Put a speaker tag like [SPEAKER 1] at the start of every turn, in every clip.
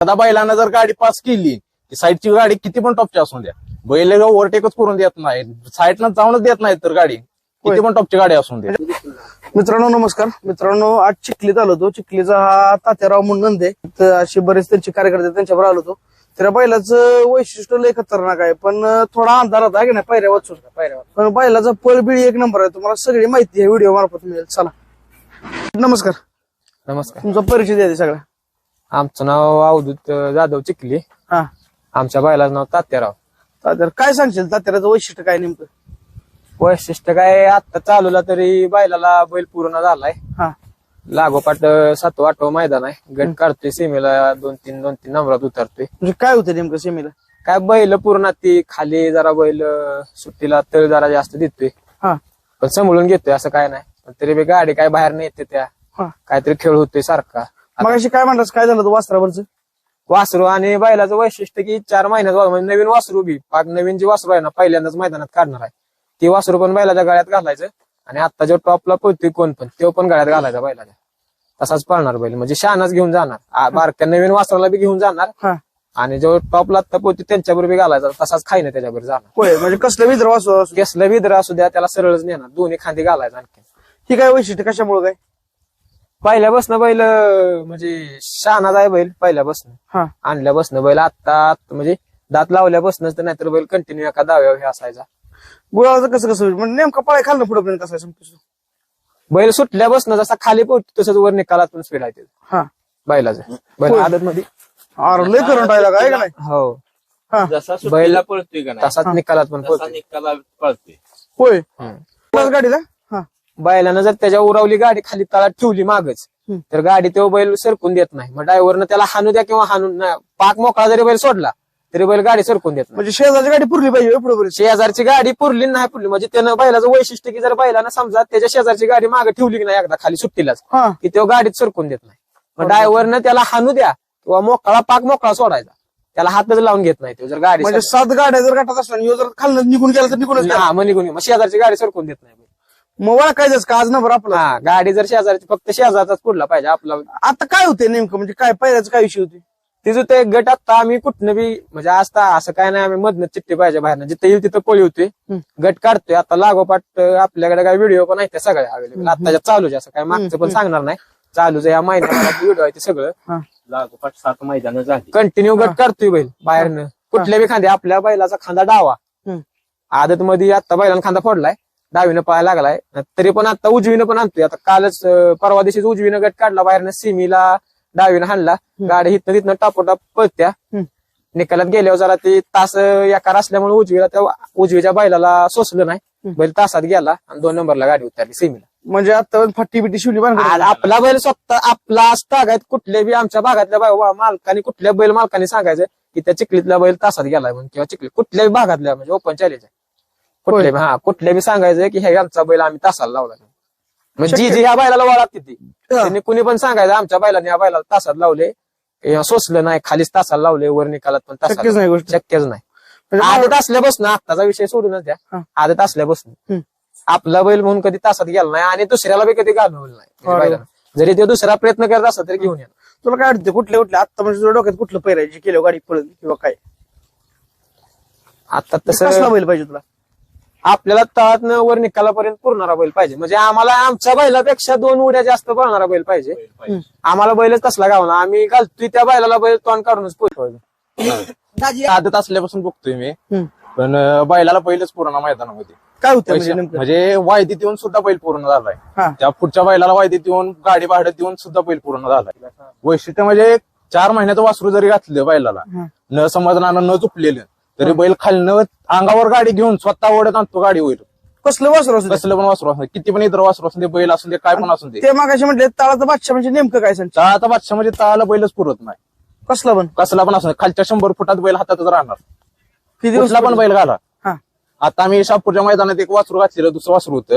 [SPEAKER 1] आता बैलांना जर गाडी पास केली की साईडची गाडी किती पण टॉपची असून द्या. बैल ओव्हरटेकच करून देत नाही. साईडनं जाऊनच देत नाही तर गाडी. किती पण टॉपची गाडी असून द्या.
[SPEAKER 2] मित्रांनो नमस्कार. मित्रांनो आज चिखलीत आलो होतो. चिखलीचा हा तात्याराव म्हणून नंद आहे. तर असे बरेच त्यांचे कार्यकर्ते त्यांच्यावर आलो होतो. तर बैलाचं वैशिष्ट्य लय खतरनाक आहे. पण थोडा अंधारात आहे की नाही? पायऱ्या वाचून पण बैलाचा पळबिळी एक नंबर आहे. तुम्हाला सगळी माहिती आहे. व्हिडिओ मार्फत मिळेल. चला. नमस्कार.
[SPEAKER 3] नमस्कार.
[SPEAKER 2] तुमचा परिचय द्या सगळा
[SPEAKER 3] आमचं नाव अवधूत जाधव चिखली.
[SPEAKER 2] हा.
[SPEAKER 3] आमच्या बायलाचं नाव तात्याराव.
[SPEAKER 2] तात्या काय सांगशील? तात्याराचं वैशिष्ट्य काय नेमकं?
[SPEAKER 3] वैशिष्ट्य काय आता चालूला तरी बैलाला बैल पूर्ण झालाय.
[SPEAKER 2] हा.
[SPEAKER 3] लागोपाठ सातवं आठवं मैदान आहे. गट काढतोय सीमेला दोन तीन दोन तीन नंबरात उतरतोय.
[SPEAKER 2] म्हणजे काय होतं नेमकं सेमीला?
[SPEAKER 3] काय बैल पूर्ण ती खाली जरा बैल सुट्टीला तळ जरा जास्त देतोय.
[SPEAKER 2] हा.
[SPEAKER 3] पण सांभाळून घेतोय असं काय नाही. पण तरी बी गाडी काय बाहेर नाही येते त्या.
[SPEAKER 2] हा.
[SPEAKER 3] काहीतरी खेळ होतोय सारखा.
[SPEAKER 2] मग अशी काय म्हणतात काय झालं होतं वास्त्रावरचं
[SPEAKER 3] वासरू आणि बैलाचं वैशिष्ट्य की चार महिन्यात वा- म्हणजे नवीन वासरू बी पाक नवीन जी वासरू आहे ना पहिल्यांदाच मैदानात काढणार आहे. ती वासरू पण बैलाच्या गळ्यात घालायचं आणि आता जो टॉपला पळतोय कोण पण. तो पण गळ्यात घालायचा बैलाच्या. तसाच पळणार बैल. म्हणजे शहाणाच घेऊन जाणार. आ- बारक्या नवीन वासराला बी घेऊन जाणार.
[SPEAKER 2] हा.
[SPEAKER 3] आणि जो टॉपला आता पोहतोय त्यांच्याबरोबर बी घालायचा. तसाच खाईने त्याच्याबरोबर जाणार.
[SPEAKER 2] होय म्हणजे कसलं विद्र वाचू
[SPEAKER 3] केसलं विद्र असू द्या त्याला सरळच नेणार. दोन्ही खांदी घालायचा आणखी
[SPEAKER 2] ही काय वैशिष्ट्य? कशामुळे काय?
[SPEAKER 3] पहिल्यापासून बैल म्हणजे शहाणाच आहे बैल पहिल्यापासून.
[SPEAKER 2] हा.
[SPEAKER 3] आणल्यापासून बैल आता म्हणजे दात लावल्यापासूनच तर नाहीतर बैल कंटिन्यू एका दाव्यावर हे असायचा.
[SPEAKER 2] गुळाचं कसं कसं? होईल? म्हणजे नेमका पळाय खाल्लं पुढे पर्यंत कसं आहे सांगतोस तू?
[SPEAKER 3] बैल सुटल्यापासून जसा खाली पोहोचतो तसंच वर निकालात पण स्पीड आहे त्याचं,
[SPEAKER 2] हा.
[SPEAKER 3] बैलाचं. बैल
[SPEAKER 2] होय.
[SPEAKER 3] आदत मध्ये
[SPEAKER 2] अरे लय करंट आहे का आहे का नाही?
[SPEAKER 3] हो.
[SPEAKER 2] हा.
[SPEAKER 4] जसा सुट्टीला पळतोय का नाही?
[SPEAKER 3] तसाच निकालात पण
[SPEAKER 4] तसा
[SPEAKER 3] पोहोचतो
[SPEAKER 4] निकाला पळतोय.
[SPEAKER 2] होय.
[SPEAKER 3] हम्म.
[SPEAKER 2] गाडीला?
[SPEAKER 3] बैलानं जर त्याच्या उरावली गाडी खाली तळात ठेवली मागच. तर गाडी तो बैल सरकून देत नाही मग ड्रायव्हरनं त्याला हाणू द्या किंवा हाणून नाही. पाक मोकळा जरी बैल सोडला तरी बैल गाडी सरकून देत नाही
[SPEAKER 2] म्हणजे शेजारची गाडी पुरली पाहिजे पर्यंत
[SPEAKER 3] शेजारची गाडी पुरली नाही पुरली म्हणजे त्यानं बैलाचं वैशिष्ट्य की जर बैलानं समजा त्याच्या शेजारची गाडी मागे ठेवली की नाही एकदा खाली सुट्टीलाच की तो गाडीत सरकून देत नाही मग ड्रायव्हरनं त्याला हाणू द्या किंवा मोकळा पाक मोकळा सोडायचा त्याला हातच लावून घेत नाही तो जर गाडी
[SPEAKER 2] म्हणजे सात गाड्या जर खाल्लं निघून गेला तर
[SPEAKER 3] सरकली-
[SPEAKER 2] गेला.
[SPEAKER 3] हा मग निघून. मग शेजारची गाडी सरकून देत नाही
[SPEAKER 2] मग ओळखायचंच का आज नंबर आपला.
[SPEAKER 3] हा गाडी जर शेजारची फक्त शेजारचाच पुढला पाहिजे आपला.
[SPEAKER 2] आता काय होते नेमकं? म्हणजे काय पहिल्याचं काय विषय होते
[SPEAKER 3] तिचं ते गट आता आम्ही कुठनं बी म्हणजे आज तर असं काय नाही आम्ही मधनं चिठ्ठी पाहिजे बाहेर जिथे येईल तिथं पळी होते
[SPEAKER 2] हम्म.
[SPEAKER 3] गट काढतोय. आता लागोपाठ अं, आपल्याकडे काय व्हिडिओ पण आहेत त्या सगळ्या अवेलेबल आताच्या चालूच आहे, असं काय मागचं पण सांगणार नाही. चालूच आहे या महिन्यात व्हिडिओ आहे ते सगळं.
[SPEAKER 4] लागोपाठ सात मैदानं झाली.
[SPEAKER 3] कंटिन्यू गट काढतोय बैल बाहेरनं. कुठल्या बी खांदे आपल्या बैलाचा खांदा डावा.
[SPEAKER 2] हम्म.
[SPEAKER 3] आदत मध्ये आता बैलानं खांदा फोडलाय. डावीनं पाया लागलाय. तरी पण आता उजवीनं पण आणतोय. आता कालच परवा दिवशीच उजवीनं गट काढला. बाहेरनं सिमीला डावीनं हाणला. गाडी हिथनं तिथनं टापोटाप पळत्या. निकालात गेल्यावर जरा ते तास एकार असल्यामुळे उजवीला त्या उजवीच्या बैलाला सोसलं नाही. बैल तासात गेला आणि दोन नंबरला गाडी उतरली सिमीला.
[SPEAKER 2] म्हणजे आता फट्टी बिट्टी शिवली
[SPEAKER 3] आपला बैल स्वतः आपला तागायत कुठल्या बी आमच्या भागातल्या मालकाने कुठल्या बैल मालकाने सांगायचं की त्या चिखलीतला बैल तासात गेलाय म्हणून किंवा चिखली कुठल्याही भागातल्या म्हणजे ओपन चॅलेंज आहे. कुठल्या बी- हा कुठल्या बी सांगायचं की हे आमचा बैल आम्ही तासाला लावला म्हणजे जी जी ह्या बैलाला वळात ती. त्यांनी कुणी पण सांगायचं आमच्या बैलाने ह्या बैलाला तासात लावले. सोसलं नाही खालीच तासाला लावले वर निकालात पण
[SPEAKER 2] शक्यच नाही
[SPEAKER 3] शक्यच नाही.
[SPEAKER 2] म्हणजे
[SPEAKER 3] आदत असल्यापासून आत्ताचा विषय सोडूनच द्या. आदत असल्यापासून. आपला बैल म्हणून कधी तासात गेला नाही आणि दुसऱ्याला बी कधी घालवलं नाही. म्हणजे. जरी ते दुसरा प्रयत्न करत असला तरी घेऊन या
[SPEAKER 2] तुला काय वाटतं कुठल्या कुठल्या? आता म्हणजे तुझ्या डोक्यात कुठलं पहिरायची केलं गाडी पळत किंवा काय?
[SPEAKER 3] आता तसं
[SPEAKER 2] बैल पाहिजे तुला?
[SPEAKER 3] आपल्याला तळातनं वर निकालापर्यंत पुरणारा बैल पाहिजे. म्हणजे आम्हाला आमच्या बैलापेक्षा दोन उड्या जास्त पळणारा बैल पाहिजे. आम्हाला बैलच तसला गावला. आम्ही घालतोय त्या बैलाला बैल तोंड काढूनच पोहोचवायचं
[SPEAKER 1] आदत असल्यापासून बघतोय मी. पण बैलाला पहिलंच पूर्ण मैदानामध्ये.
[SPEAKER 2] काय होतं म्हणजे
[SPEAKER 1] म्हणजे वायदीत येऊन सुद्धा बैल पूर्ण झालाय.
[SPEAKER 2] हा.
[SPEAKER 1] त्या पुढच्या बैलाला वायदीत येऊन गाडी भाड्यात येऊन सुद्धा बैल पूर्ण झालाय. वैशिष्ट्य म्हणजे चार महिन्याचं वासरू जरी घातलं बैलाला
[SPEAKER 2] हा.
[SPEAKER 1] न समजणारं न चुकलेलं तरी बैल खालनं अंगावर गाडी घेऊन स्वतः ओढत आणतो गाडी होईल.
[SPEAKER 2] कसलं वासर असू दे?
[SPEAKER 1] कसलं पण वासरू असू दे, किती पण इतर वासरू असू दे बैल असू दे काय पण असू दे.
[SPEAKER 2] ते मागाशी म्हटले ताळाचा बादशाह म्हणजे नेमकं काय सांग
[SPEAKER 1] तळाचा बादशाह म्हणजे तळाला बैलच पुरत नाही.
[SPEAKER 2] कसला पण?
[SPEAKER 1] कसला पण असू दे खालच्या शंभर फुटात बैल हातातच राहणार.
[SPEAKER 2] किती दिवस
[SPEAKER 1] कुठला पण बैल घाला.
[SPEAKER 2] हा.
[SPEAKER 1] आता आम्ही शापूरच्या मैदानात एक वासरू घातलेलं दुसरं वासरू होतं.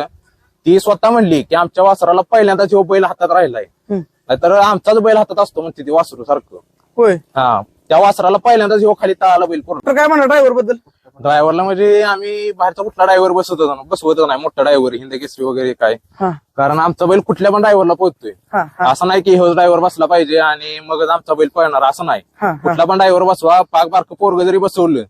[SPEAKER 1] ती स्वतः म्हणली की आमच्या वासराला पहिल्यांदा जेव्हा बैल हातात राहिलाय.
[SPEAKER 2] हम्म.
[SPEAKER 1] तर आमचाच बैल हातात असतो म्हणते ती वासरू सारखं.
[SPEAKER 2] होय.
[SPEAKER 1] हा. त्या वासराला पहिल्यांदा जेव्हा खाली तळाला बैल पूर्ण.
[SPEAKER 2] तर काय म्हणा ड्रायव्हरबद्दल?
[SPEAKER 1] ड्रायव्हरला म्हणजे आम्ही बाहेरचा कुठला ड्रायव्हर बसवतो ना बसवतो नाही. मोठा ड्रायव्हर हिंद केसरी वगैरे काय.
[SPEAKER 2] हा.
[SPEAKER 1] कारण आमचा बैल कुठल्या पण ड्रायव्हरला पोहोचतोय
[SPEAKER 2] हा हा.
[SPEAKER 1] असं नाही की हो ड्रायव्हर बसला पाहिजे आणि मगच आमचा बैल पळणार. असं नाही.
[SPEAKER 2] हा हा.
[SPEAKER 1] कुठला पण ड्रायव्हर बसवा पाक बारक पोरग जरी बसवलं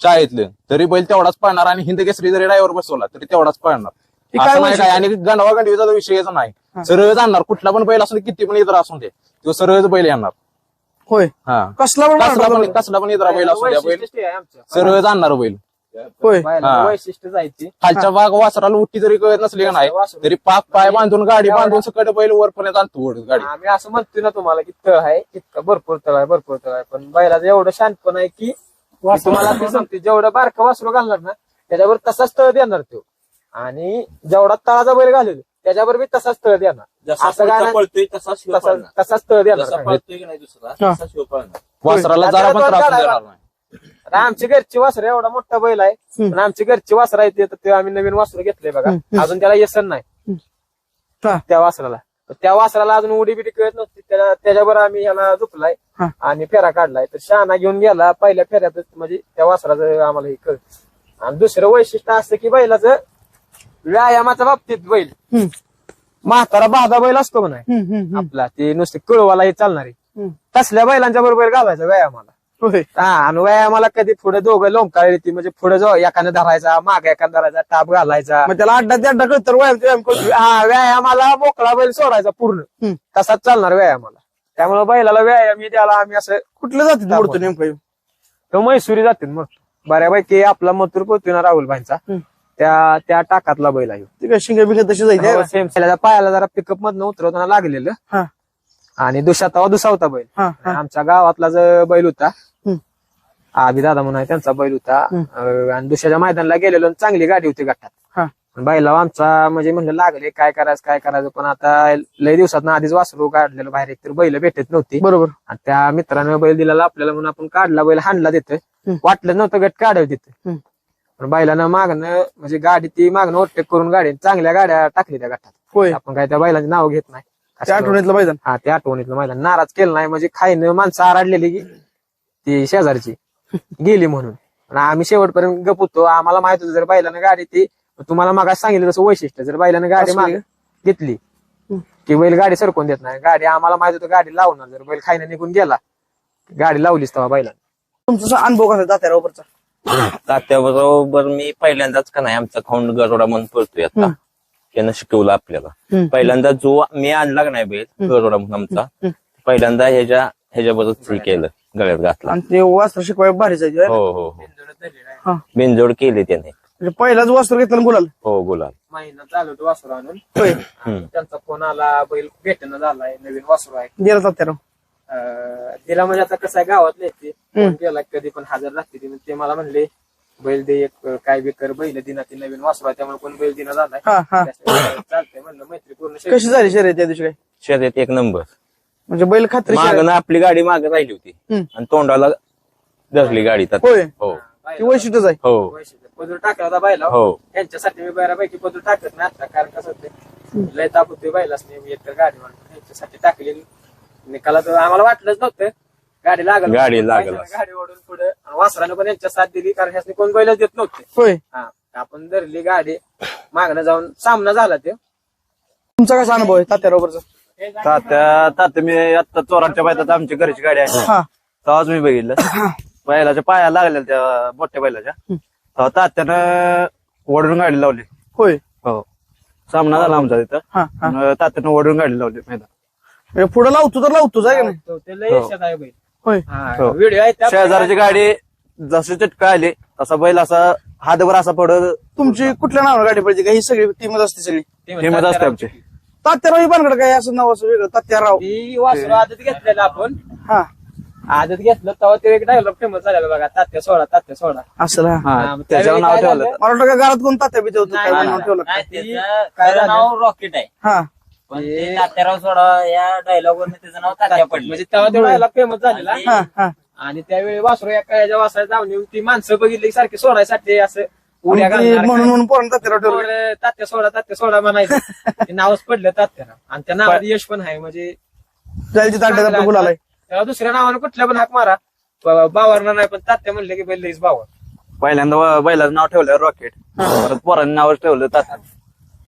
[SPEAKER 1] शाळेतलं तरी बैल तेवढाच पळणार आणि हिंद केसरी जरी ड्रायव्हर बसवला तरी तेवढाच
[SPEAKER 2] हे
[SPEAKER 1] पळणार
[SPEAKER 2] काय
[SPEAKER 1] असं नाही काय? आणि गंडवा गंडवीचा विषयच नाही. सरळ जाणार. कुठला पण बैल असू दे किती पण इतर असू दे. तो सरळच बैल येणार.
[SPEAKER 2] होय.
[SPEAKER 1] हा.
[SPEAKER 2] कसला पण
[SPEAKER 1] कसला पण? कसला पण इतर बैल असू द्या बैल.
[SPEAKER 3] वैशिष्ट्यच ते आहे आमचं.
[SPEAKER 1] सरळ जाणार बैल.
[SPEAKER 2] होय.
[SPEAKER 1] हा.
[SPEAKER 3] वैशिष्ट्य जायची.
[SPEAKER 1] खालच्या भाग वासराला उठी जरी कळत नसली का नाही
[SPEAKER 3] वासरू.
[SPEAKER 1] तरी पाक पाय बांधून गाडी बांधून सकट बैल वरपर्यंत आणतो ओढत गाडी.
[SPEAKER 3] आम्ही असं म्हणतोय ना तुम्हाला की तळ आहे इतकं भरपूर तळ आहे भरपूर तळ आहे. पण बैलाचं एवढं शांतपण आहे की मी तुम्हाला ते सांगते जेवढं बारकं वासरू घालणार ना त्याच्यावर तसाच तळ देणार तो. आणि जेवढा तळाचा बैल घालेल त्याच्यावर बी तसाच तळ देणार.
[SPEAKER 4] जसा
[SPEAKER 3] असं काय
[SPEAKER 4] पुढचा
[SPEAKER 3] नाही.
[SPEAKER 4] पळतोय तसा शिव
[SPEAKER 3] तसा
[SPEAKER 4] पळणार.
[SPEAKER 3] तसाच तळ
[SPEAKER 4] जसा
[SPEAKER 3] देणार
[SPEAKER 4] पळतोय की नाही दुसरा
[SPEAKER 2] हा.
[SPEAKER 4] तसा शिव पळणार.
[SPEAKER 1] वासराला
[SPEAKER 3] होय.
[SPEAKER 1] जरा पण
[SPEAKER 3] त्याला
[SPEAKER 1] त्रास
[SPEAKER 3] दोन
[SPEAKER 1] देणार नाही.
[SPEAKER 3] आता आमची घरची वासर एवढा मोठा बैल आहे. पण आमची घरची वासर आहे ते तर ते आम्ही नवीन वासरू घेतलंय बघा. अजून त्याला येसन नाही.
[SPEAKER 2] हा.
[SPEAKER 3] त्या वासराला. तर त्या वासराला अजून उडी बिडी कळत नव्हती. त्याला त्याच्यावर आम्ही ह्याला झुपलाय
[SPEAKER 2] हा.
[SPEAKER 3] आणि फेरा काढलाय. तर शहाणा घेऊन गेला. पहिल्या फेऱ्यातच म्हणजे त्या वासराचं आम्हाला हे कळत. आणि दुसरं वैशिष्ट्य असतं की बैलाचं व्यायामाच्या बाबतीत बैल.
[SPEAKER 2] हम्म,
[SPEAKER 3] म्हातारा बाधा बैल असतो म्हणा.
[SPEAKER 2] हम्म, हम्म, हम्म,
[SPEAKER 3] आपला ते नुसते कळवाला हे चालणारे.
[SPEAKER 2] हम्म.
[SPEAKER 3] तसल्या बैलांच्या बरोबर घालायचं व्यायामाला.
[SPEAKER 2] होय.
[SPEAKER 3] हा आणि व्यायामाला कधी पुढे दोघं लोंबकाळी ती म्हणजे पुढे जो एकाने धरायचा माग एकाने धरायचा टाप घालायचा.
[SPEAKER 2] मग त्याला अड्डा ते अड्डा कळत तर व्यायाम ते व्यायाम करतो
[SPEAKER 3] हा व्यायामाला मोकळा बैल सोडायचा पूर्ण.
[SPEAKER 2] हम्म.
[SPEAKER 3] तसाच चालणार व्यायामाला. त्यामुळे बैलाला व्यायाम हे द्यायला आम्ही असं
[SPEAKER 2] कुठल्या जातीत मोडतो नेमकं?
[SPEAKER 3] तो मैसुरी जातील मग बऱ्यापैकी आपला मथुर पोहोचतो ना राहुल भाईंचा
[SPEAKER 2] हम्म.
[SPEAKER 3] त्या त्या टाकातला बैल आहे.
[SPEAKER 2] ते काय शिंगे बिंगे तशी जायची?
[SPEAKER 3] सेम पायाला जरा पिकअप मधनं उतरवताना लागलेलं.
[SPEAKER 2] हा.
[SPEAKER 3] आणि दुसरा दुसावता बैल.
[SPEAKER 2] हा हा.
[SPEAKER 3] आमच्या गावातला जो बैल होता
[SPEAKER 2] हम्म.
[SPEAKER 3] आबी दादा म्हणून आहे त्यांचा बैल होता. अं, आणि दुसऱ्याच्या मैदानाला गेलेलो आणि चांगली गाडी होती गटात.
[SPEAKER 2] हा.
[SPEAKER 3] पण बैला आमचा म्हणजे म्हणलं लागले काय करायचं काय करायचं पण आता लय दिवसात आधीच वासरू काढलेलं बाहेर. एक तर बैल भेटत नव्हती.
[SPEAKER 2] बरोबर.
[SPEAKER 3] आणि त्या मित्राने बैल दिलेला आपल्याला म्हणून आपण काढला बैल हाणला तिथं. वाटलं नव्हतं गट काढावं तिथं.
[SPEAKER 2] हम्म.
[SPEAKER 3] पण बैलानं मागणं म्हणजे गाडी ती मागणं ओटटेक करून गाडी चांगल्या गाड्या टाकली त्या गटात.
[SPEAKER 2] होय.
[SPEAKER 3] आपण काय त्या बैलांचे नाव घेत नाही.
[SPEAKER 2] त्या आठवणीतलं मैदान?
[SPEAKER 3] हा ते आठवणीतलं मैदान. नाराज केलं नाही म्हणजे खाईनं माणसं आराडलेली की ती शेजारची. गेली म्हणून. आणि आम्ही शेवटपर्यंत गप होतो. आम्हाला माहीत होतं जर बैलानं गाडी ती तुम्हाला मागा सांगितलं तसं वैशिष्ट्य. जर बैलानं गाडी माग घेतली की बैल गाडी सरकून देत नाही. गाडी आम्हाला माहीत होतं गाडी लावणार. जर बैल खाईनं निघून गेला गाडी लावलीच तेव्हा बैलानं.
[SPEAKER 2] तुमचा अनुभव कसा दात्या रोबरचा
[SPEAKER 4] तात्याबरोबर मी पहिल्यांदाच का नाही आमचा खौंड गरोडा म्हणून पळतोय आता. त्यानं शिकवलं आपल्याला. पहिल्यांदा जो मी आणला का नाही बैल गरोडा म्हणून आमचा पहिल्यांदा ह्याच्या ह्याच्याबरोबर हे केलं गळ्यात घातला.
[SPEAKER 2] आणि ते वास्त्र शिकवाय भारी जायचे
[SPEAKER 4] हो हो हो.
[SPEAKER 2] हा.
[SPEAKER 4] बिनजोड केली त्याने.
[SPEAKER 2] म्हणजे पहिलाच वास्त्र घेतलं ना गुलाल?
[SPEAKER 4] हो गुलाल.
[SPEAKER 3] महिना चालू होतो वासरू आणून.
[SPEAKER 2] होय.
[SPEAKER 4] हम्म.
[SPEAKER 3] त्यांचा फोन आला बैल भेटणं झालाय नवीन वासरू आहे.
[SPEAKER 2] गेला तात्याराव
[SPEAKER 3] अं, तिला म्हणजे आता कसं आहे गावातले ते. फोन केला कधी पण हजर लागते ती. ते मला म्हणले बैल दे एक काय बी कर बैल दिना ती नवीन वासरू त्यामुळे कोण बैल दिना झालाय.
[SPEAKER 2] हा हा.
[SPEAKER 3] चालतंय म्हणलं मैत्री पूर्ण.
[SPEAKER 2] कशी झाली शर्यत त्या दिवशी काय?
[SPEAKER 4] शर्यत एक नंबर.
[SPEAKER 2] म्हणजे बैल खात्री
[SPEAKER 4] मागणं आपली गाडी मागे राहिली होती.
[SPEAKER 2] हम्म.
[SPEAKER 4] आणि तोंडाला धरली गाडी.
[SPEAKER 2] होय.
[SPEAKER 4] हो.
[SPEAKER 2] ती वैशिष्ट्यच आहे.
[SPEAKER 4] हो.
[SPEAKER 3] वैशिष्ट्य. पदर टाकला होता बैला
[SPEAKER 4] हो.
[SPEAKER 3] त्यांच्यासाठी मी बऱ्यापैकी पदर टाकत नाही आता कारण कसं होतं लय ताप होते बैलाच नाही मी एकतर गाडी म्हणून त्यांच्यासाठी टाकली निकालात आम्हाला वाटलंच नव्हतं. गाडी लागल
[SPEAKER 4] गाडी लागल.
[SPEAKER 3] गाडी ओढून पुढे वासरानं पण यांच्या साथ दिली कारण ह्यासनी कोण बैलच देत नव्हते.
[SPEAKER 2] होय.
[SPEAKER 3] हा आपण धरली गाडी. मागणं जाऊन सामना झाला ते.
[SPEAKER 2] तुमचा कसा अनुभव आहे तात्या रोबरचा
[SPEAKER 5] तात्या तात्या मी आता चोरांच्या बायतात आमची घरची गाडी आहे.
[SPEAKER 2] हा.
[SPEAKER 5] तेव्हाच मी बघितलं. बैलाच्या पाया लागलेल्या त्या मोठ्या बैलाच्या. तेव्हा तात्यानं ओढून गाडी लावली.
[SPEAKER 2] होय.
[SPEAKER 5] हो. सामना झाला आमचा तिथं.
[SPEAKER 2] हा हा.
[SPEAKER 5] अन तात्यानं ओढून गाडी लावली मैदान
[SPEAKER 2] म्हणजे पुढे लावतो तर लावतोच आहे का नाही?
[SPEAKER 3] तो- ते लय यशात आहे बैल
[SPEAKER 2] होय.
[SPEAKER 5] हो.
[SPEAKER 3] व्हिडिओ आहे त्या-
[SPEAKER 5] शेजारची गाडी जशी चिटका आली तसा बैल असा हातभर असा पडत
[SPEAKER 2] तुमची कुठल्या नावावर गाडी पडते का ही सगळी टीमच असते सगळी?
[SPEAKER 3] ते म्हणतात
[SPEAKER 5] असते आमची.
[SPEAKER 2] तात्याराव ही बांगड काय? असं नाव असं वेगळं. तात्याराव.
[SPEAKER 3] ती वासरू आदत घेतलेला आपण.
[SPEAKER 2] हा.
[SPEAKER 3] आदत घेतलं तेव्हा ते एक डायलॉग फेमस झालेला बघा. तात्या सोडा तात्या सोडा.
[SPEAKER 2] असं हा
[SPEAKER 3] हा,
[SPEAKER 5] हा
[SPEAKER 3] मग
[SPEAKER 5] त्याच्यावर
[SPEAKER 3] त्यावेळी
[SPEAKER 5] नाव
[SPEAKER 3] काय
[SPEAKER 5] ठेवलं.
[SPEAKER 3] झालं?
[SPEAKER 2] मला वाटतं का घरात कोण तात्या बिते होतं?
[SPEAKER 6] नाही,
[SPEAKER 2] काय नाव ठेवलं?
[SPEAKER 6] नाही,
[SPEAKER 3] ती-
[SPEAKER 6] त्याचं
[SPEAKER 3] काय झालं?
[SPEAKER 6] नाव रॉकेट आहे.
[SPEAKER 2] हा.
[SPEAKER 6] पण ते तात्याराव सोडा या डायलॉग वरनं त्याचं नाव तात्या पडलं.
[SPEAKER 3] म्हणजे तेव्हा ते डायलॉग फेमस झालेला
[SPEAKER 2] हा. हा
[SPEAKER 3] आणि त्यावेळी वासरू एका याच्या वासरा जाऊन ती माणसं बघितली की सारखी सोडायसाठी असं उड्या घालणार
[SPEAKER 2] म्हणून ठेवलं.
[SPEAKER 3] पोरं तात्या सोडा तात्या सोडा म्हणायचं. ते नावच पडलं तात्याला आणि त्या नावात यश पण आहे म्हणजे
[SPEAKER 2] जायची आहे.
[SPEAKER 3] तेव्हा दुसऱ्या नावानं कुठल्या पण हाक मारा. बाबा बावरणार नाही पण तात्या म्हणले की बैल लईच बावर.
[SPEAKER 5] पहिल्यांदा बैलाचं नाव ठेवलं रॉकेट. परत पोरांनी नाव ठेवलं तात्या